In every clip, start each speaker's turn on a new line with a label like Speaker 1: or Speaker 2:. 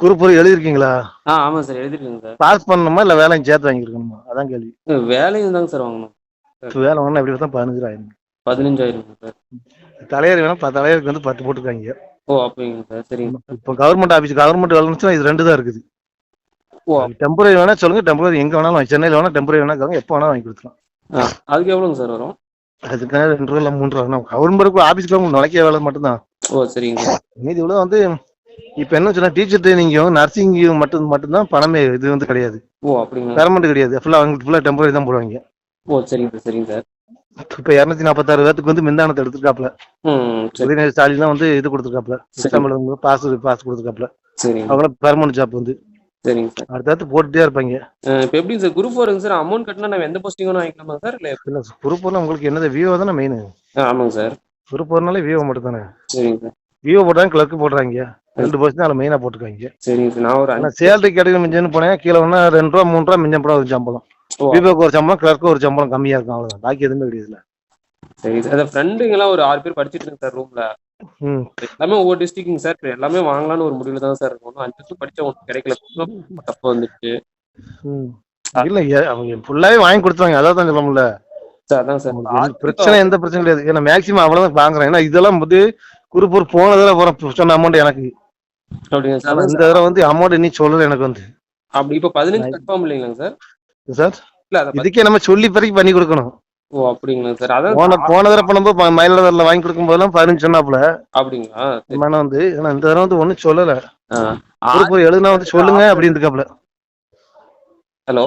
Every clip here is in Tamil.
Speaker 1: குரூப் எழுதிருக்கீங்களா
Speaker 2: ஆ ஆமாம் சார் எழுதிருக்கேங்க சார்.
Speaker 1: பாஸ் பண்ணணுமா இல்ல வேலையும் சேர்த்து வாங்கியிருக்கணுமா? அதான் கேள்வி.
Speaker 2: வேலையும் தாங்க சார் வாங்கணும்.
Speaker 1: வேலை வாங்கினா எப்படி பார்த்தா பதினஞ்சாயிரம்
Speaker 2: பதினஞ்சாயிரம் சார்.
Speaker 1: தலைவர் வேணா பத்து தலைவருக்கு வந்து பத்து போட்டுருக்காங்க.
Speaker 2: ஓ அப்படிங்க சார். சரிங்க
Speaker 1: இப்போ கவர்மெண்ட் ஆபீஸ் கவர்மெண்ட் வேலைன்னு இது ரெண்டு தான் இருக்குது.
Speaker 2: ஓ.
Speaker 1: டெம்பரரி வேணா சொல்லுங்க டெம்பரரி எங்க வேணாலும் சென்னையில வேணா டெம்பரரி வேணா கேளுங்க, எப்போ வேணா வாங்கி கொடுக்கலாம்
Speaker 2: ஆ அதுக்கு எவ்வளோங்க சார் வரும்?
Speaker 1: அதுக்காக ரெண்டு ரூபா மூணு ரூபா. கவர்மெண்ட் ஆபீஸ்க்கு நுழைக்க வேலை மட்டும்தான்.
Speaker 2: ஓ சரிங்க சார்.
Speaker 1: மீதி இவ்வளோ வந்து இப்போ என்ன சொன்னா டீச்சர் ட்ரைனிங்கும் நர்சிங் மட்டும் மட்டும்தான் பணமே இது வந்து கிடையாது.
Speaker 2: ஓ அப்படிங்களா?
Speaker 1: பெர்மனண்ட் கிடையாது. ஃபுல்லாக அவங்க ஃபுல்லாக டெம்பரரி தான் போடுவாங்க.
Speaker 2: ஓ சரிங்க சார் சரிங்க சார்.
Speaker 1: இப்போ இரநூத்தி நாற்பத்தாறு பேத்துக்கு வந்து மின்தானத்தை எடுத்துருக்காப்ல உதயநிதி ஸ்டாலின் தான் வந்து இது கொடுத்துருக்காப்ல எழுதும்போது பாஸ் பாஸ் கொடுத்துருக்காப்ல அவங்க பெர்மனன்ட் ஜாப் வந்து.
Speaker 2: சரிங்க சார்.
Speaker 1: அடுத்தடுத்து போட்டுட்டே இருப்பாங்க.
Speaker 2: இப்போ எப்படிங்க சார் குரூப் வருங்க சார் அமௌண்ட் கட்டினா நம்ம எந்த போஸ்டிங் வேணும் வாங்கிக்கலாமா சார் இல்லை
Speaker 1: இல்லை குரூப்னா உங்களுக்கு என்னது விவோ தானே மெயின்
Speaker 2: ஆமாங்க சார்.
Speaker 1: குரூப் வரனாலே விவோ மட்டும் தானே?
Speaker 2: சரிங்க சார்.
Speaker 1: விவோ போட்டாங்க கிளர்க்கு போடுறாங்க. ரெண்டு பர்சன்ட் அதில் மெயினாக போட்டுருக்காங்க.
Speaker 2: சரிங்க சார் நான் ஒரு
Speaker 1: சேலரி கேட்டகரி மிஞ்சன்னு போனேன் கீழே ஒன்றா ரெண்டு ரூபா மூணு ரூபா மிஞ்சம் போட ஒரு சம்பளம். விவோக்கு ஒரு சம்பளம் கிளர்க்கு ஒரு சம்பளம் கம்மியாக இருக்கும் அவ்வளோதான் பாக்கி எதுவுமே கிடையாது
Speaker 2: சரிங்க சார் அந்த ஃப்ரெண்டுங்கெல்லாம் ஒரு ஆறு பேர் படிச்சிட்டு இருக்காங்க சார் ரூம்ல
Speaker 1: ம்.
Speaker 2: எல்லாமே ஒவ்வொரு டிஸ்ட்ரிக்ட்ங்க சார். எல்லாமே வாங்கலாம்னு ஒரு முடிவுல தான் சார் இருக்கும். அஞ்சு வருஷம் படிச்ச ஒன்று கிடைக்கல. தப்பு வந்துச்சு.
Speaker 1: ம். இல்லை அவங்க ஃபுல்லாகவே வாங்கி கொடுத்தாங்க அதான் தான் சொல்ல முடியல
Speaker 2: சார் அதான் சார்.
Speaker 1: பிரச்சனை எந்த பிரச்சனை கிடையாது. ஏன்னா மேக்ஸிமம் அவ்வளோதான் வாங்குறேன். ஏன்னா இதெல்லாம் வந்து குரூப் ஒரு போன தடவை போகிற சொன்ன அமௌண்ட் எனக்கு
Speaker 2: அப்படிங்க சார்?
Speaker 1: இந்த
Speaker 2: சார்.
Speaker 1: தடவை வந்து அமௌண்ட் இன்னும் சொல்லல எனக்கு வந்து.
Speaker 2: அப்படி இப்ப பதினஞ்சு கன்ஃபார்ம் இல்லைங்களாங்க சார்?
Speaker 1: சார்
Speaker 2: இல்ல
Speaker 1: இதுக்கே நம்ம சொல்லி பிறகு பண்ணி கொடுக்கணும்.
Speaker 2: ஓ அப்படிங்களாங்க சார்? அதான்
Speaker 1: போன போன தடவை பண்ணும்போது மயிலாடுதுறையில வாங்கி கொடுக்கும் போதெல்லாம் பதினஞ்சு சொன்னாப்புல.
Speaker 2: அப்படிங்களா? சரி.
Speaker 1: மனம் வந்து ஆனா இந்த தடவை வந்து ஒன்றும் சொல்லல. எழுதுனா வந்து சொல்லுங்க அப்படின்னு இருக்காப்புல.
Speaker 2: ஹலோ?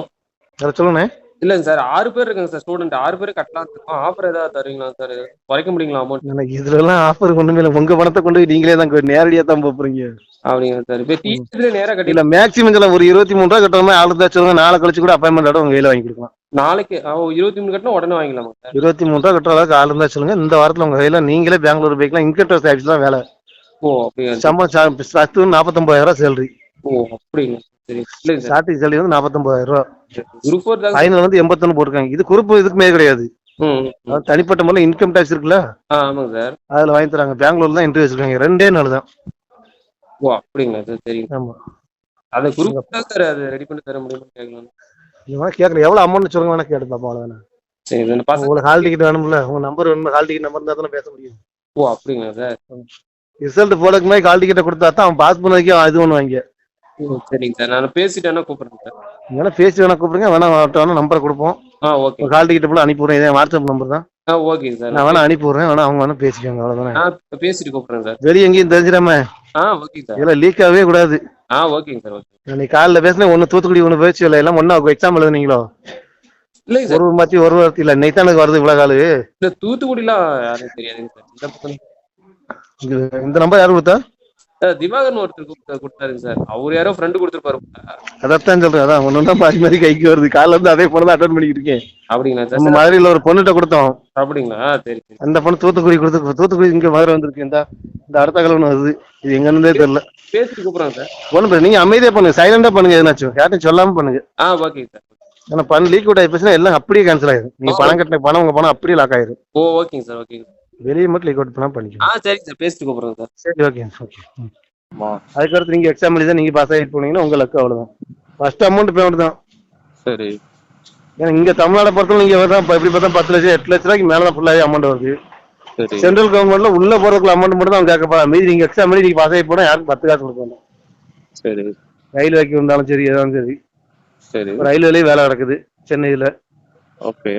Speaker 1: அதை சொல்லுங்க
Speaker 2: இல்லைங்க சார் ஆறு பேர் இருக்காங்க சார் ஸ்டூடெண்ட் ஆறு பேர் கட்டலாம். ஆஃபர் ஏதாவது தருவீங்களா சார்? குறைக்க முடியுங்களா அமௌண்ட்
Speaker 1: எனக்கு இதுல எல்லாம் ஆஃபர் கொண்டு இல்லை. உங்க பணத்தை கொண்டு நீங்களே தான் நேரடியா தான் போறீங்க
Speaker 2: அப்படிங்க சார். இப்போ டீச்சர்ல நேரா கட்டி
Speaker 1: இல்ல மேக்ஸிமம் சொல்ல ஒரு இருபத்தி மூணு ரூபா கட்டணுமா ஆளு சொல்லுங்க நாளை கழிச்சு கூட அப்பாயின்மெண்ட் உங்க கையில வாங்கி கொடுக்கலாம்.
Speaker 2: நாளைக்கு இருபத்தி மூணு கட்டினா உடனே வாங்கிக்கலாமா சார்?
Speaker 1: இருபத்தி மூணு ரூபா கட்டுற அளவுக்கு ஆளு இருந்தா சொல்லுங்க இந்த வாரத்துல உங்க கையில நீங்களே பெங்களூர் போய்க்கலாம். இன்கம் டேக்ஸ் ஆஃபீஸ் தான் வேலை.
Speaker 2: ஓ அப்படிங்க சார்.
Speaker 1: சம்பளம் பத்து நாற்பத்தொன்பதாயிரம் ரூபா சேலரி
Speaker 2: ஓ அப்படிங்க
Speaker 1: ஸ்டார்டிங் சேலரி வந்து நாற்பத்தொன்பதாயிரம் ரூபா.
Speaker 2: குரூப் ஃபோர்
Speaker 1: ஃபைனல் வந்து எண்பத்தொன்னு போட்டிருக்காங்க. இது குரூப் இதுக்குமே கிடையாது.
Speaker 2: ம் ம், ம்.
Speaker 1: அதாவது தனிப்பட்ட முறையில் இன்கம் டேக்ஸ் இருக்குல்ல?
Speaker 2: ஆமாங்க சார்.
Speaker 1: அதுல வாங்கி தராங்க. பெங்களூர்ல தான் இன்டர்வியூ வச்சிருக்காங்க. ரெண்டே நாள் தான்.
Speaker 2: ஓ அப்படிங்களா சார். சரிங்க
Speaker 1: ஆமா.
Speaker 2: அந்த குரூப் தான் சார் அது ரெடி பண்ணி தர முடியுமா கேட்கலாம்
Speaker 1: நீங்க வேணா கேட்கல எவ்வளவு அமௌண்ட் சொல்லுங்க வேணா கேட்டு
Speaker 2: சரி இந்த பசங்க
Speaker 1: உங்களுக்கு ஹால் டிக்கெட் வேணும்ல. உங்க நம்பர் வேணுமா ஹால் டிக்கெட் நம்பர் இருந்தா தானே பேச முடியும்.
Speaker 2: ஓ அப்படிங்களா சார்?
Speaker 1: ரிசல்ட் போடக்கு மாதிரி ஹால் டிக்கெட்டை கொடுத்தா தான் அவன் பாஸ் பண்ண வரைக்கும் இது ஒன்று வாங்க
Speaker 2: சரிங்க சார். நான் பேசிட்டேன்னா கூப்பிடுறேன் சார்.
Speaker 1: நீங்க வேணா பேசி வேணா கூப்பிடுங்க. வேணா அவர்கிட்ட வேணா நம்பரை கொடுப்போம்.
Speaker 2: ஆ ஓகே.
Speaker 1: ஹால் டிக்கெட் போல அனுப்பி விடுறேன் இதே வாட்ஸ்அப் நம்பர் தான்.
Speaker 2: ஆ ஓகேங்க சார்.
Speaker 1: நான் வேணா அனுப்பி விடுறேன் வேணா அவங்க வேணா பேசிக்கோங்க. அவ்வளவுதானே.
Speaker 2: நான் பேசிட்டு கூப்பிடுறேன் சார்.
Speaker 1: வெளியே எங்கேயும் தெரிஞ்சிடாம?
Speaker 2: ஆ ஓகேங்க சார்.
Speaker 1: இதெல்லாம் லீக் ஆகவே கூடாது.
Speaker 2: ஆ ஓகேங்க சார் ஓகே.
Speaker 1: நீ காலைல பேசினா ஒன்னு தூத்துக்குடி ஒன்று பேச்சு இல்லை எல்லாம் ஒன்னா எக்ஸாம் எழுதுனீங்களோ?
Speaker 2: சார்.
Speaker 1: ஒரு மாத்தி ஒரு வாரத்தி இல்ல நெய்த்தானுக்கு வருது இவ்வளவு காலு?
Speaker 2: இந்த தூத்துக்குடிலாம் யாரும் தெரியாதுங்க சார். இந்த
Speaker 1: நம்பர் யாரு கொடுத்தா?
Speaker 2: திவாகர்னு ஒருத்தர் கொடுத்தாருங்க சார். அவர் யாரோ ஃப்ரெண்டு கொடுத்துருப்பாரு
Speaker 1: அதான் சொல்றேன். அதான் ஒன்னு மாறி மாறி கைக்கு வருது. காலைல இருந்து அதே பொண்ணு தான் அட்டன் பண்ணிக்கிட்டு இருக்கேன்.
Speaker 2: அப்படிங்களா சார்?
Speaker 1: மதுரையில ஒரு பொண்ணுகிட்ட கொடுத்தோம்.
Speaker 2: அப்படிங்களா? சரி
Speaker 1: அந்த பொண்ணு தூத்துக்குடி கொடுத்து தூத்துக்குடி இங்க மதுரை வந்திருக்கு. இந்த இந்த அடுத்த கிழமை வருது. இது எங்க இருந்தே தெரியல.
Speaker 2: பேசிட்டு கூப்பிடுறேன் சார்.
Speaker 1: ஒண்ணு நீங்க அமைதியா பண்ணுங்க. சைலண்டா பண்ணுங்க எதுனாச்சும். யார்ட்டும் சொல்லாம பண்ணுங்க.
Speaker 2: ஆ ஓகேங்க சார்.
Speaker 1: ஏன்னா பண் லீக் அவுட் ஆயிடுச்சுன்னா எல்லாம் அப்படியே கேன்சல் ஆயிடும் நீங்க பணம் கட்டின பணம் உங்க பணம் அப்படியே லாக் ஆயிடும்
Speaker 2: ஓ ஓகேங்க சார் ஓகேங்க
Speaker 1: வெளியே மட்டும் லீக் அவுட் பண்ணா
Speaker 2: ஆ
Speaker 1: பண்ணிக்கலாம்
Speaker 2: சரிங்க சார் பேசிட்டு கூப்பிடுறேன் சார்
Speaker 1: சரி ஓகே ஓகே அதுக்கடுத்து நீங்க எக்ஸாம் எழுதி நீங்க பாஸ் ஆகிட்டு போனீங்கன்னா உங்க லக்கு அவ்வளவுதான். ஃபர்ஸ்ட் அமௌண்ட் பேமெண்ட் தான்.
Speaker 2: சரி.
Speaker 1: ஏன்னா இங்க தமிழ்நாடு பொறுத்தவரை நீங்க தான் எப்படி பார்த்தா பத்து லட்சம் எட்டு லட்ச ரூபாய்க்கு மேல தான் ஃபுல்லாவே அமௌண்ட் வருது.
Speaker 2: சரி.
Speaker 1: சென்ட்ரல் கவர்மெண்ட்ல உள்ள போறதுக்குள்ள அமௌண்ட் மட்டும் தான் அவங்க கேட்க போறாங்க. மீதி நீங்க எக்ஸாம் எழுதி நீங்க பாஸ் ஆகி போனா யாருக்கும் பத்து காசு கொடுப்பாங்க
Speaker 2: சரி.
Speaker 1: ரயில்வேக்கு இருந்தாலும் சரி எதாவது சரி.
Speaker 2: சரி.
Speaker 1: ரயில்வேலயும் வேலை நடக்குது சென்னையில.
Speaker 2: ஓகே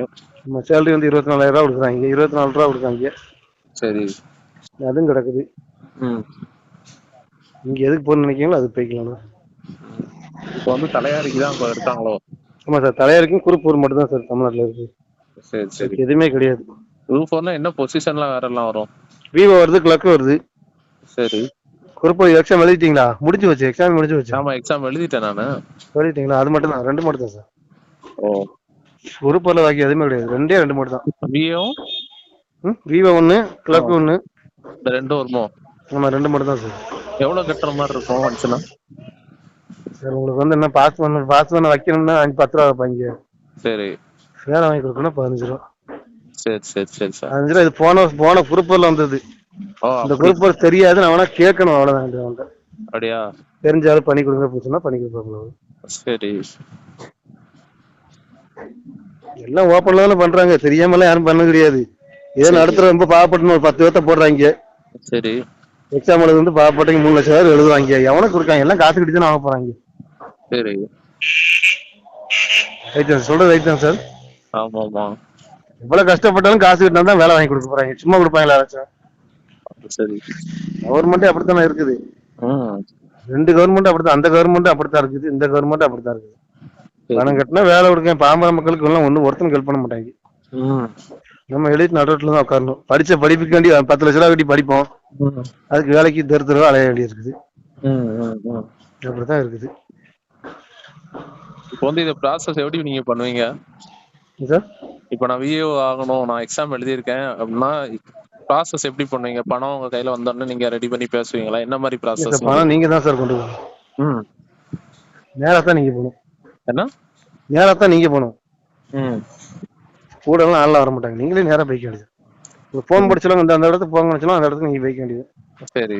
Speaker 1: நம்ம சேலரி வந்து இருபத்தி நாலாயிரம் ரூபா கொடுக்குறாங்க. இருபத்தி நாலு ரூபா கொடுக்குறாங்க.
Speaker 2: சரி.
Speaker 1: அதுவும் கிடக்குது.
Speaker 2: ம்.
Speaker 1: நீங்க எதுக்கு போகணும்னு நினைக்கிறீங்களோ அது போய்க்கலாம்
Speaker 3: இப்போ வந்து தலையாரிக்கு தான் இப்போ இருக்காங்களோ?
Speaker 1: ஆமா சார் தலையாருக்கும் குரூப்பூர் மட்டும் தான் சார் தமிழ்நாட்டுல இருக்கு.
Speaker 3: சரி சரி.
Speaker 1: எதுவுமே கிடையாது.
Speaker 3: குரூப் ஃபோர்னா என்ன பொசிஷன்லாம் வேற எல்லாம் வரும்?
Speaker 1: விவோ வருது கிளக்கு வருது.
Speaker 3: சரி.
Speaker 1: குரூப்பூர் எக்ஸாம் எழுதிட்டீங்களா? முடிஞ்சு வச்சு எக்ஸாம் முடிஞ்சு வச்சு
Speaker 3: ஆமா எக்ஸாம் எழுதிட்டேன் நானு.
Speaker 1: எழுதிட்டீங்களா? அது மட்டும் தான் ரெண்டு மட்டும் தான் சார்.
Speaker 3: ஓ.
Speaker 1: குரூப்பூர்ல பாக்கி எதுவுமே கிடையாது ரெண்டே ரெண்டு மட்டும் தான். ம் விவோ ஒன்று கிளக்கு ஒன்று
Speaker 3: இந்த ரெண்டும் வருமோ?
Speaker 1: ஆமா ரெண்டு மட்டும் தான் சார்
Speaker 3: எவ்வளவு கட்டுற மாதிரி இருக்கும் வந்துச்சுன்னா?
Speaker 1: சார் உங்களுக்கு வந்து என்ன பாஸ் பண்ண பாஸ் பண்ண வைக்கணும்னா அஞ்சு பத்து ரூபா வைப்பாங்க
Speaker 3: சரி.
Speaker 1: வேலை வாங்கி கொடுக்கணும் பதினஞ்சு ரூபா.
Speaker 3: சரி சரி சரி சார்
Speaker 1: பதினஞ்சு ரூபா இது போன போன குரூப்பூர்ல வந்தது. இந்த குரூப்பூர் தெரியாது நான் வேணா கேட்கணும் அவ்வளவுதான் இது அவன்கிட்ட.
Speaker 3: அப்படியா?
Speaker 1: தெரிஞ்சாலும் பண்ணி கொடுங்க போச்சுன்னா பண்ணி கொடுப்பாங்க
Speaker 3: சரி.
Speaker 1: எல்லாம் ஓப்பன்ல தானே பண்றாங்க தெரியாமலாம் யாரும் பண்ண கிடையாது ஏதோ நடத்துற ரொம்ப பாவப்பட்டு ஒரு பத்து பேர்த்த போடுறாங்க.
Speaker 3: சரி.
Speaker 1: எக்ஸாம் எழுது வந்து பாவப்பட்டவங்க மூணு லட்சம் பேர் எழுதுவாங்க. எவனுக்கு கொடுக்காங்க? எல்லாம் காசு தானே வாங்க போறாங்க.
Speaker 3: சரி.
Speaker 1: ரைட் தான் சொல்றது ரைட் தான் சார்
Speaker 3: ஆமா ஆமா
Speaker 1: இவ்வளவு கஷ்டப்பட்டாலும் காசு கட்டினா தான் வேலை வாங்கி கொடுக்க போறாங்க. சும்மா கொடுப்பாங்களா யாராச்சும்?
Speaker 3: சரி.
Speaker 1: கவர்மெண்டே அப்படித்தானே இருக்குது. ரெண்டு கவர்மெண்ட் அப்படித்தான். அந்த கவர்மெண்ட் அப்படித்தான் இருக்குது. இந்த கவர்மெண்ட் அப்படித்தான் இருக்குது. பணம் கட்டினா வேலை கொடுக்க பாமர மக்களுக்கு எல்லாம் ஒன்றும் ஒருத்தனும் ஹெல்ப் பண்ண மாட்டாங்க. நம்ம எழுதி நடுவில் தான் உட்காரணும். படிச்ச படிப்புக்காண்டி பத்து லட்ச ரூபா கட்டி படிப்போம். அதுக்கு வேலைக்கு தெரு தெருவா அலைய வேண்டி இருக்குது அப்படித்தான் இருக்குது.
Speaker 3: இப்போ வந்து இந்த ப்ராசஸ் எப்படி நீங்க பண்ணுவீங்க?
Speaker 1: சார்?
Speaker 3: இப்போ நான் விஏஓ ஆகணும் நான் எக்ஸாம் எழுதியிருக்கேன் அப்படின்னா ப்ராசஸ் எப்படி பண்ணுவீங்க? பணம் உங்க கையில வந்தோடனே நீங்க ரெடி பண்ணி பேசுவீங்களா? என்ன மாதிரி ப்ராசஸ்
Speaker 1: பணம் நீங்க தான் சார் கொண்டு போகணும்.
Speaker 3: ம்.
Speaker 1: நேரா தான் நீங்க போகணும்.
Speaker 3: என்ன?
Speaker 1: நேரா தான் நீங்க போகணும்.
Speaker 3: ம்.
Speaker 1: கூட எல்லாம் ஆள்லாம் வர மாட்டாங்க. நீங்களே நேரா போய்க்க வேண்டியது ஃபோன் படிச்சாலும் இந்த அந்த இடத்துக்கு போங்க வச்சாலும் அந்த இடத்துக்கு நீங்க போய்க்க வேண்டியது
Speaker 3: சரி.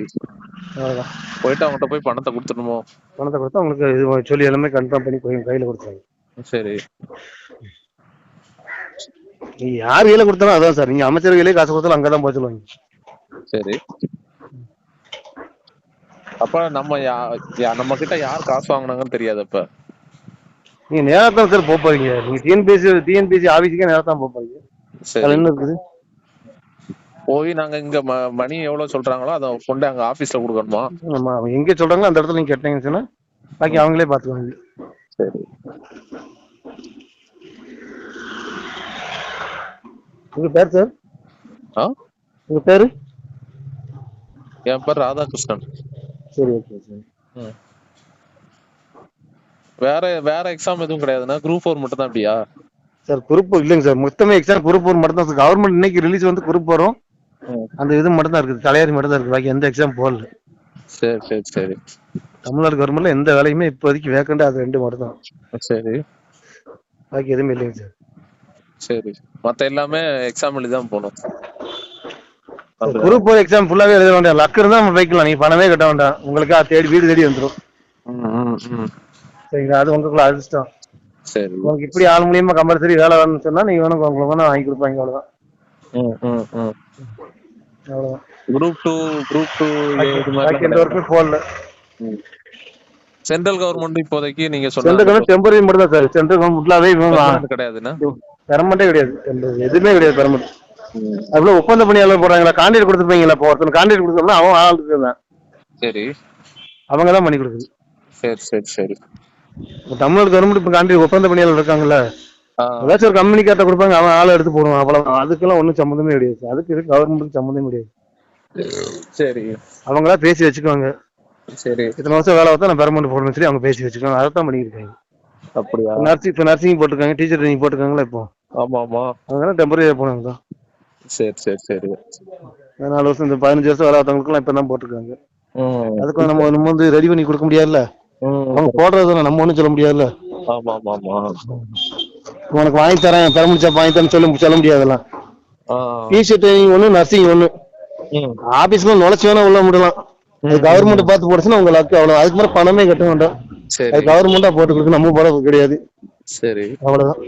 Speaker 1: அவ்வளவுதான்.
Speaker 3: போயிட்டு அவங்ககிட்ட போய் பணத்தை கொடுத்துடணுமோ?
Speaker 1: பணத்தை கொடுத்தா உங்களுக்கு இது சொல்லி எல்லாமே கன்ஃபார்ம் பண்ணி போய் கையில கொடுத்துருவாங்க.
Speaker 3: சரி.
Speaker 1: நீங்க யார் கையில கொடுத்தாலும் அதான் சார். நீங்க அமைச்சர் கையிலே காசு கொடுத்தாலும் அங்கதான் போய் சொல்லுவாங்க.
Speaker 3: சரி. அப்ப நம்ம நம்ம கிட்ட யார் காசு வாங்குனாங்கன்னு தெரியாது அப்ப?
Speaker 1: நீங்க நேரா தான் சார் போக போறீங்க நீங்க டிஎன்பிஎஸ்சி டிஎன்பிஎஸ்சி ஆபீஸுக்கே நேரா தான் போக போறீங்க அதுல என்ன இருக்குது?
Speaker 3: போய் நாங்க இங்க மணி எவ்வளவு சொல்றாங்களோ அதை கொண்டு அங்க ஆபீஸ்ல கொடுக்கணுமா?
Speaker 1: ஆமா அவங்க எங்க சொல்றாங்களோ அந்த இடத்துல நீங்க கேட்டீங்கன்னு சொன்னா பாக்கி அவங்களே பாத்துக்குவாங்க
Speaker 3: சரி.
Speaker 1: உங்க பேர் சார்
Speaker 3: ஆ?
Speaker 1: உங்க பேரு?
Speaker 3: என் பேர் ராதாகிருஷ்ணன்.
Speaker 1: சரி ஓகே சார்.
Speaker 3: வேற வேற எக்ஸாம் எதுவும் கிடையாதுன்னா குரூப் ஃபோர் மட்டும் தான் அப்படியா?
Speaker 1: சார் குரூப் இல்லைங்க சார். மொத்தமே எக்ஸாம் குரூப் ஒரு மட்டும் தான் கவர்மெண்ட் இன்னைக்கு ரிலீஸ் வந்து குரூப் வரும். அந்த இது மட்டும் தான் இருக்குது. தலையாரி மட்டும் தான் இருக்குது. பாக்கி எந்த எக்ஸாம் போடல.
Speaker 3: சரி சரி சரி.
Speaker 1: தமிழ்நாடு கவர்மெண்ட்ல எந்த வேலையுமே இப்போதைக்கு வேக்கண்ட் அது ரெண்டு மட்டும் தான்
Speaker 3: சரி.
Speaker 1: பாக்கி எதுவுமே இல்லைங்க சார்.
Speaker 3: சரி. மத்த எல்லாமே எக்ஸாம் எழுதி தான் போகணும்?
Speaker 1: குரூப் எக்ஸாம் ஃபுல்லாவே எழுத வேண்டாம். லக் இருந்தா வைக்கலாம். நீங்க பணமே கட்ட வேண்டாம். உங்களுக்கு தேடி வீடு தேடி வந்துடும்
Speaker 3: ம், ம்.
Speaker 1: சரிங்களா? அது உங்களுக்குள்ள அதிர்ஷ்டம்
Speaker 3: சரி.
Speaker 1: உங்களுக்கு இப்படி ஆள் மூலியமா கம்பல்சரி வேலை வேணும்னு சொன்னா நீங்க வேணும் உங்களுக்கு வேணும் வாங்கி கொடுப்பாங்க அவ்வளவுதான்.
Speaker 3: குரூப் டூ குரூப் டூ
Speaker 1: ஒர்க்குமே போடல
Speaker 3: சென்ட்ரல் கவர்மெண்ட் இப்போதைக்கு நீங்க சொன்ன
Speaker 1: டெம்பரரி மட்டும் தான் சார் சென்ட்ரல் கவர்மெண்ட் ஃபுல்லாவே
Speaker 3: permanent கிடையாதுன்னா
Speaker 1: பெர்மனண்டே கிடையாது. எதுவுமே கிடையாது பெர்மனண்ட். அதுல ஒப்பந்த பணியாளர் போறாங்களா கான்ட்ராக்ட் கொடுத்துருப்பீங்களா? இப்போ ஒருத்தர் கான்ட்ராக்ட் கொடுத்தோம்னா அவன் ஆள் இருக்குதான்
Speaker 3: சரி.
Speaker 1: அவங்க தான் பண்ணி கொடுக்குது.
Speaker 3: சரி சரி சரி.
Speaker 1: தமிழ்நாடு கவர்மெண்ட் இப்போ கான்ட்ராக்ட் ஒப்பந்த பணியாளர் இருக்காங்கல்ல ஏதாச்சும் ஒரு கம்பெனி கார்ட்ட கொடுப்பாங்க அவன் ஆளை எடுத்து போடுவான் அவ்வளவுதான். அதுக்கெல்லாம் ஒன்றும் சம்மந்தமே கிடையாது. அதுக்கு இருக்கு கவர்மெண்ட்டுக்கு சம்மந்தமே கிடையாது.
Speaker 3: சரி.
Speaker 1: அவங்களா பேசி வச்சுக்குவாங்க.
Speaker 3: சரி.
Speaker 1: இத்தனை வருஷம் வேலை பார்த்தா நான் பெர்மனண்ட் போடணும்னு சொல்லி அவங்க பேசி வச்சுக்குவாங்க. அதை தான் பண்ணியிருக்காங்க
Speaker 3: அப்படியா?
Speaker 1: நர்சிங் இப்போ நர்சிங் போட்டிருக்காங்க டீச்சர் ட்ரைனிங் போட்டிருக்காங்களா இப்போ.
Speaker 3: ஆமா ஆமா
Speaker 1: அதனால டெம்பரரியாக போனாங்க தான்.
Speaker 3: சரி சரி சரி.
Speaker 1: நாலு வருஷம் இந்த பதினஞ்சு வருஷம் வேலை பார்த்தவங்களுக்குலாம் இப்போ தான் போட்டிருக்காங்க. அதுக்கு நம்ம நம்ம வந்து ரெடி பண்ணி கொடுக்க முடியாதுல்ல. அவங்க போடுறது நம்ம ஒன்றும் சொல்ல முடியாதுல்ல?
Speaker 3: ஆமா ஆமா ஆமா
Speaker 1: உனக்கு வாங்கி தரேன் பெர்மனண்ட் ஜாப் வாங்கி தரேன்னு சொல்ல சொல்ல முடியாதுல்ல? டீச்சர் ட்ரைனிங் ஒன்று நர்சிங்
Speaker 3: ம்.
Speaker 1: ஆபீஸ்ல நுழைச்சு வேணா உள்ள முடியலாம் கவர்மெண்ட் பார்த்து போடுச்சுன்னா உங்க லக்கு அவ்வளவு அதுக்கு மேல பணமே கட்ட வேண்டாம்.
Speaker 3: சரி.
Speaker 1: அது கவர்மெண்டா போட்டு கொடுக்க நம்ம போட கிடையாது.
Speaker 3: சரி.
Speaker 1: அவ்வளவுதான்.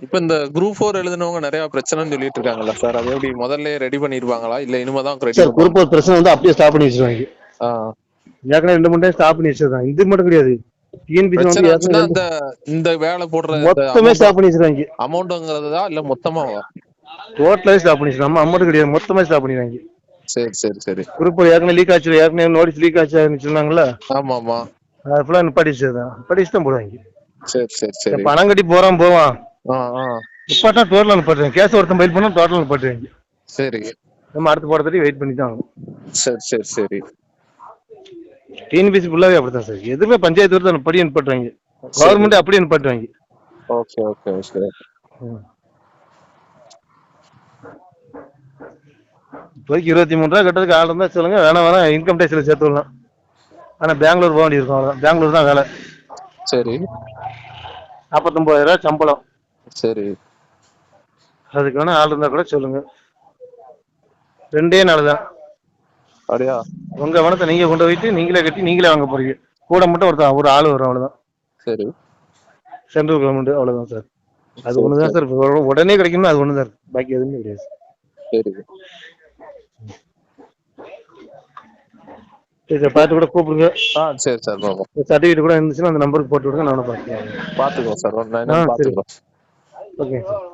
Speaker 3: இப்ப இந்த குரூப் ஃபோர் எழுதினவங்க நிறைய பிரச்சனைன்னு சொல்லிட்டு இருக்காங்கல்ல சார். அது எப்படி முதல்ல ரெடி பண்ணிருப்பாங்களா இல்ல இனிமேதான்
Speaker 1: குரூப் ஒரு பிரச்சனை வந்து அப்படியே ஸ்டாப் பண்ணி வச்சிருவாங்க. ஏற்கனவே ரெண்டு மூணு டைம் ஸ்டாப் பண்ணி வச்சிருக்காங்க. இது மட்டும் கிடையாது. டிஎன்பிசி வந்து
Speaker 3: இந்த இந்த வேலை போடுற
Speaker 1: மொத்தமே ஸ்டாப் பண்ணி வச்சிருக்காங்க.
Speaker 3: அமௌண்ட்ங்கிறதா இல்ல மொத்தமாவா?
Speaker 1: டோட்டலாவே ஸ்டாப் பண்ணி வச்சிருக்காங்க. அமௌண்ட் கிடையாது. மொத்தமே ஸ்டாப் பண்ணிடுவாங்க
Speaker 3: சரி சரி சரி.
Speaker 1: குரூப் ஏற்கனவே லீக் ஆச்சு. ஏற்கனவே நோட்டீஸ் லீக் ஆச்சு சொன்னாங்கல்ல?
Speaker 3: ஆமா ஆமா
Speaker 1: அது ஃபுல்லா நிப்பாட்டி வச்சதுதான் நிப்பாட்டி தான் போடுவாங்க.
Speaker 3: சரி சரி சரி.
Speaker 1: பணம் கட்டி போறான் போவான். நிப்பாட்டா டோட்டலா நிப்பாட்டுறாங்க கேஸ் ஒருத்தன் பயில் பண்ணா டோட்டலா நிப்பாட்டுவாங்க.
Speaker 3: சரி.
Speaker 1: நம்ம அடுத்து போடுறதுக்கு வெயிட் பண்ணி தான்
Speaker 3: சரி சரி சரி.
Speaker 1: டிஎன்பிசி ஃபுல்லாவே அப்படித்தான் சார். எதுவுமே பஞ்சாயத்து வருது அப்படியே நிப்பாட்டுவாங்க கவர்மெண்ட் அப்படியே நிப்பாட்டுவாங்க
Speaker 3: ஓகே ஓகே ஓகே.
Speaker 1: இப்போதைக்கு இருபத்தி மூணு ரூபா கட்டுறதுக்கு ஆள் இருந்தா சொல்லுங்க. வேணா வேணா இன்கம் டேக்ஸ்ல சேர்த்து விடலாம். ஆனா பெங்களூர் போக வேண்டியிருக்கும் அவ்வளவுதான். பெங்களூர் தான் வேலை.
Speaker 3: சரி.
Speaker 1: நாற்பத்தொன்பதாயிரம் ரூபாய் சம்பளம்.
Speaker 3: சரி.
Speaker 1: அதுக்கு வேணா ஆள் இருந்தா கூட சொல்லுங்க. ரெண்டே நாள் தான்
Speaker 3: அப்படியா?
Speaker 1: உங்க வனத்தை நீங்க கொண்டு போயிட்டு நீங்களே கட்டி நீங்களே வாங்க போறீங்க. கூட மட்டும் ஒருத்தன் ஒரு ஆள் வரும் அவ்வளவுதான்.
Speaker 3: சரி.
Speaker 1: சென்ட்ரல் கவர்மெண்ட் அவ்வளவுதான் சார். அது ஒண்ணுதான் சார். உடனே கிடைக்கும்னா அது ஒண்ணுதான் பாக்கி எதுவுமே கிடையாது
Speaker 3: சரி.
Speaker 1: சரி. பார்த்து கூட கூப்பிடுங்க.
Speaker 3: ஆ சரி சார்
Speaker 1: சர்டிஃபிகேட் கூட இருந்துச்சுன்னா அந்த நம்பருக்கு போட்டு விடுங்க நானும் பார்த்துக்கிறேன்.
Speaker 3: பாத்துக்கோ
Speaker 1: சார்.
Speaker 3: பாத்துக்கோ
Speaker 1: ஓகே சார்.